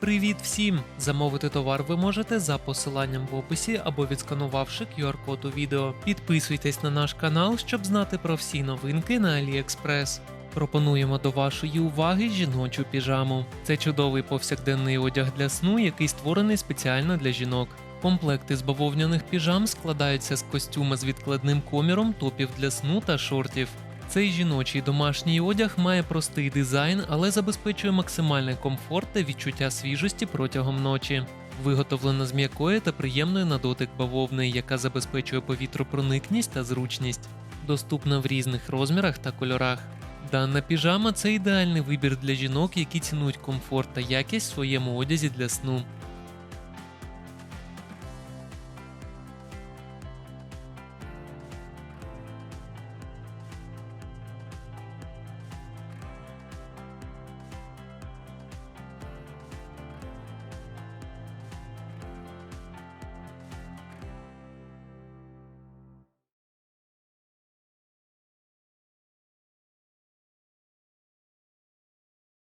Привіт всім! Замовити товар ви можете за посиланням в описі або відсканувавши QR-код у відео. Підписуйтесь на наш канал, щоб знати про всі новинки на AliExpress. Пропонуємо до вашої уваги жіночу піжаму. Це чудовий повсякденний одяг для сну, який створений спеціально для жінок. Комплекти з бавовняних піжам складаються з костюма з відкладним коміром, топів для сну та шортів. Цей жіночий домашній одяг має простий дизайн, але забезпечує максимальний комфорт та відчуття свіжості протягом ночі. Виготовлено з м'якої та приємної на дотик бавовни, яка забезпечує повітропроникність та зручність. Доступна в різних розмірах та кольорах. Дана піжама це ідеальний вибір для жінок, які цінують комфорт та якість в своєму одязі для сну.